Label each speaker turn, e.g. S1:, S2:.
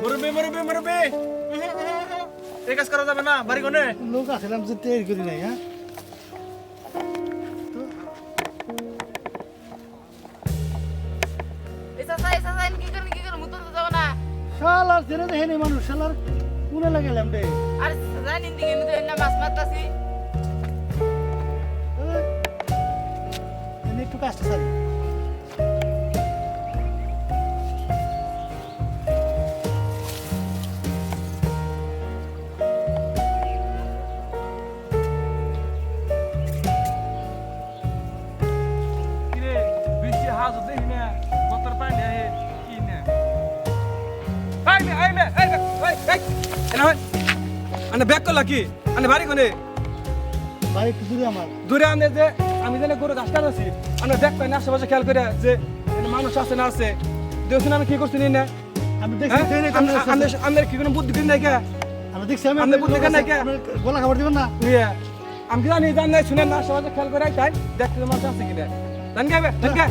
S1: মুরব্বি মুরব্বি মুরব্বি। এই কাজ করা যাবে না বাড়ি কোনে
S2: লোক আসলাম যে তৈরি করি নাই হ্যাঁ? শালার জেনে দেখে মানুষ শালার কোনে লাগাইলাম রে?
S3: আর নিন দিকে মাছ মারতাছি।
S2: এনে একটু কাজটা সারি।
S1: হাজ দেখি না বতর পানি আহে কি না আই মে আই মে এই এই এই এনা আনে ব্যাক করলা কি আনে বাড়ি কোনে
S2: বাড়ি একটু দূরে আমার
S1: দূরে আনে যে আমি জানি গরু ঘাস কাটাছি আনে দেখ পাই না আশেপাশে খেয়াল করে যে মানুষ আছে না আছে দেখছি না আমি কি করছি না
S2: আমি দেখছি।
S1: আমাদের আমাদের কি কোনো বুদ্ধি দিন নাই কে
S2: আমি দেখছি আমি
S1: আপনি বুদ্ধি কেন নাই কে?
S2: আপনার খাবার দিবেন না
S1: ইয়ে আমি জানি জান নাই শুনেন না আশেপাশে খেয়াল করে তাই দেখতে মানুষ আছে কিনা জান কে জান কে